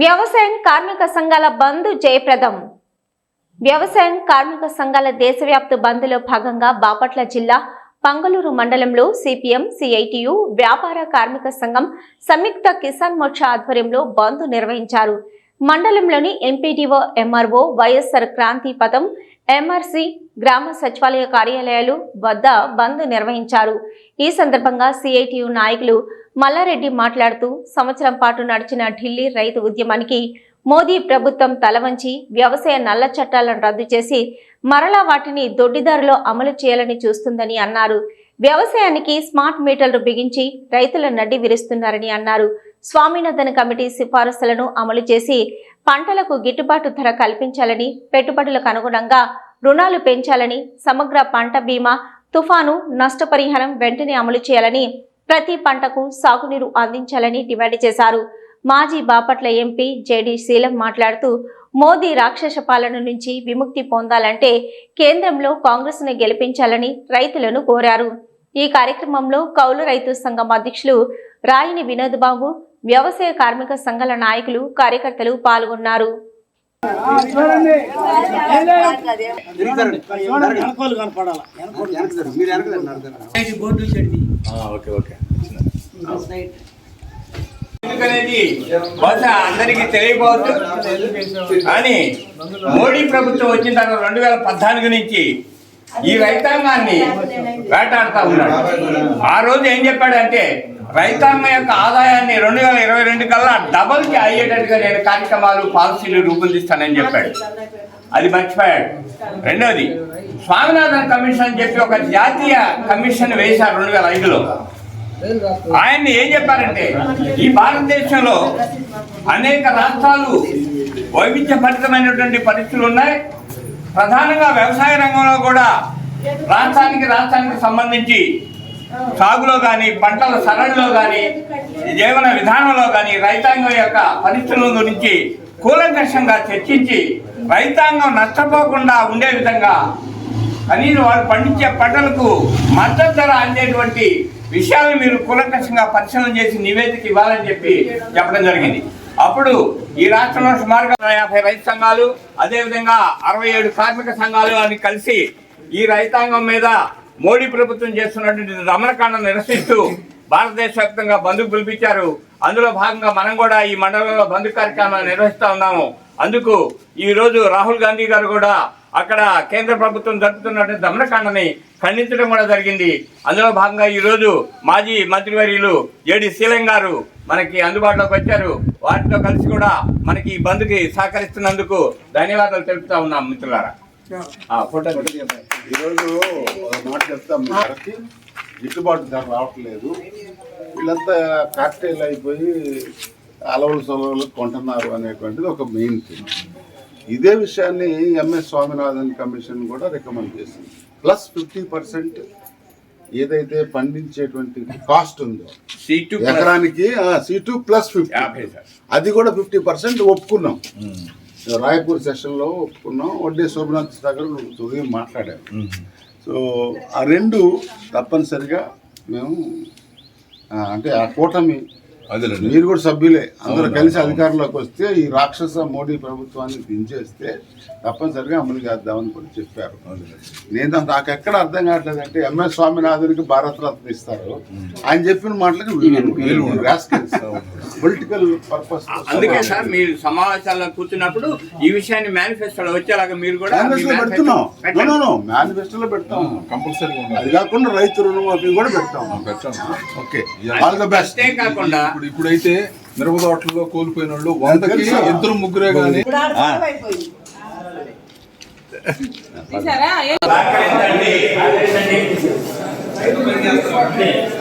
వ్యవసాయం కార్మిక సంఘాల బంద్ జయప్రదం. వ్యవసాయం కార్మిక సంఘాల దేశవ్యాప్త బంద్లో భాగంగా బాపట్ల జిల్లా పంగలూరు మండలంలో సిపిఎం సిఐటియు వ్యాపార కార్మిక సంఘం సంయుక్త కిసాన్ మోర్చా ఆధ్వర్యంలో బంద్ నిర్వహించారు. మండలంలోని ఎంపీడీఓ ఎంఆర్ఓ వైఎస్ఆర్ క్రాంతి పథం ఎంఆర్సి గ్రామ సచివాలయ కార్యాలయాలు వద్ద బంద్ నిర్వహించారు. ఈ సందర్భంగా సిఐటియు నాయకులు మల్లారెడ్డి మాట్లాడుతూ సంవత్సరం పాటు నడిచిన ఢిల్లీ రైతు ఉద్యమానికి మోదీ ప్రభుత్వం తలవంచి వ్యవసాయ నల్ల చట్టాలను రద్దు చేసి మరలా వాటిని దొడ్డిదారిలో అమలు చేయాలని చూస్తుందని అన్నారు. వ్యవసాయానికి స్మార్ట్ మీటర్లు బిగించి రైతుల నడ్డి విరుస్తున్నారని అన్నారు. స్వామినాథన్ కమిటీ సిఫారసులను అమలు చేసి పంటలకు గిట్టుబాటు ధర కల్పించాలని పెట్టుబడులకు అనుగుణంగా రుణాలు పెంచాలని సమగ్ర పంట బీమా తుఫాను నష్టపరిహారం వెంటనే అమలు చేయాలని ప్రతి పంటకు సాగునీరు అందించాలని డిమాండ్ చేశారు. మాజీ బాపట్ల ఎంపీ జేడి శీలం మాట్లాడుతూ మోదీ రాక్షస పాలన నుంచి విముక్తి పొందాలంటే కేంద్రంలో కాంగ్రెస్ను గెలిపించాలని రైతులను కోరారు. ఈ కార్యక్రమంలో కౌలు రైతు సంఘం అధ్యక్షులు రాయిని వినోద్ బాబు వ్యవసాయ కార్మిక సంఘాల నాయకులు కార్యకర్తలు పాల్గొన్నారు. వెనకోలు ఓకే ఓకే బహుశా అందరికీ తెలియకపోవచ్చు కానీ మోడీ ప్రభుత్వం వచ్చిన తర్వాత రెండు వేల పద్నాలుగు నుంచి ఈ రైతాంగాన్ని వేటాడుతా ఉన్నాడు. ఆ రోజు ఏం చెప్పాడంటే రైతాంగం యొక్క ఆదాయాన్ని రెండు వేల ఇరవై రెండు కల్లా డబల్కి అయ్యేటట్టుగా నేను కార్యక్రమాలు పాలసీలు రూపొందిస్తానని చెప్పాడు. అది మర్చిపోయాడు. రెండవది స్వామినాథన్ కమిషన్ అని చెప్పి ఒక జాతీయ కమిషన్ వేశారు రెండు వేల ఐదులో. ఆయన్ని ఏం చెప్పారంటే ఈ భారతదేశంలో అనేక రాష్ట్రాలు వైవిధ్యభరితమైనటువంటి పరిస్థితులు ఉన్నాయి. ప్రధానంగా వ్యవసాయ రంగంలో కూడా రాష్ట్రానికి రాష్ట్రానికి సంబంధించి సాగులో కానీ పంటల సరళిలో కానీ జీవన విధానంలో కానీ రైతాంగం యొక్క పరిస్థితుల గురించి కూలంకషంగా చర్చించి రైతాంగం నష్టపోకుండా ఉండే విధంగా కనీసం వాళ్ళు పండించే పంటలకు మద్దతు ధర అందేటువంటి విషయాలు మీరు కూలంకషంగా పరిశీలన చేసి నివేదిక ఇవ్వాలని చెప్పి చెప్పడం జరిగింది. అప్పుడు ఈ రాష్ట్రంలో సుమారుగా యాభై రైతు సంఘాలు అదేవిధంగా అరవై ఏడు కార్మిక సంఘాలు అని కలిసి ఈ రైతాంగం మీద మోడీ ప్రభుత్వం చేస్తున్నటువంటి దమనకాండ నిరసిస్తూ భారతదేశ వ్యాప్తంగా బంధుకు పిలిపించారు. అందులో భాగంగా మనం కూడా ఈ మండలంలో బంధు కార్యక్రమాలు నిర్వహిస్తూ ఉన్నాము. అందుకు ఈరోజు రాహుల్ గాంధీ గారు కూడా అక్కడ కేంద్ర ప్రభుత్వం జరుపుతున్నటువంటి దమనకాండని ఖండించడం కూడా జరిగింది. అందులో భాగంగా ఈరోజు మాజీ మంత్రివర్యులు ఏడి శీలం గారు మనకి అందుబాటులోకి వచ్చారు. వారితో కలిసి కూడా మనకి ఈ బంద్కి సహకరిస్తున్నందుకు ధన్యవాదాలు తెలుపుతా ఉన్నాం మిత్రులారా. ఫోటో ఈరోజు ఒక మాట చెప్తాం గిట్టుబాటు ధర రావట్లేదు. వీళ్ళంతా కాక్టైల్ అయిపోయి అలవలు సొలవలు కొంటున్నారు అనేటువంటిది ఒక మెయిన్ థింగ్ ఇదే విషయాన్ని ఎంఎస్ స్వామినాథన్ కమిషన్ కూడా రికమెండ్ చేసింది. ప్లస్ ఫిఫ్టీ పర్సెంట్ ఏదైతే పండించేటువంటి కాస్ట్ ఉందో సీటు ఎకరానికి సి టూ ప్లస్ ఫిఫ్టీ అది కూడా ఫిఫ్టీ పర్సెంట్ ఒప్పుకున్నాం. రాయపూర్ సెషన్లో ఒప్పుకున్నాం. వడ్డే శోభనాథ్ సాగర్ ఉదయం మాట్లాడారు సో ఆ రెండు తప్పనిసరిగా మేము అంటే ఆ కూటమి మీరు కూడా సభ్యులే. అందరూ కలిసి అధికారంలోకి వస్తే ఈ రాక్షస మోడీ ప్రభుత్వాన్ని దించేస్తే తప్పనిసరిగా అమలు చేద్దామని కూడా చెప్పారు. నేను నాకు ఎక్కడ అర్థం కావట్లేదు అంటే ఎంఎస్ స్వామినాథునికి భారత రత్న ఇస్తారు ఆయన చెప్పిన మాటలకు పొలిటికల్ పర్పస్ అందుకే సార్ మీరు సమావేశాల్లో కూర్చున్నప్పుడు ఈ విషయాన్ని మేనిఫెస్టోలో వచ్చేలాగా మీరు కూడా పెడుతున్నాం. మేనిఫెస్టోలో పెడతాం. కంపల్సరీగా ఉండాలి. అది కాకుండా రైతు రుణమాఫీ కూడా పెడతాం. పెట్టాం ఓకే ఆల్ ద బెస్ట్ అంతేకాకుండా ఇప్పుడు ఇప్పుడైతే మిరప తోటల్లో కోల్పోయిన వాళ్ళు వందకి. ఇద్దరు ముగ్గురే కానీ సహకరించండి. సహకరించండి.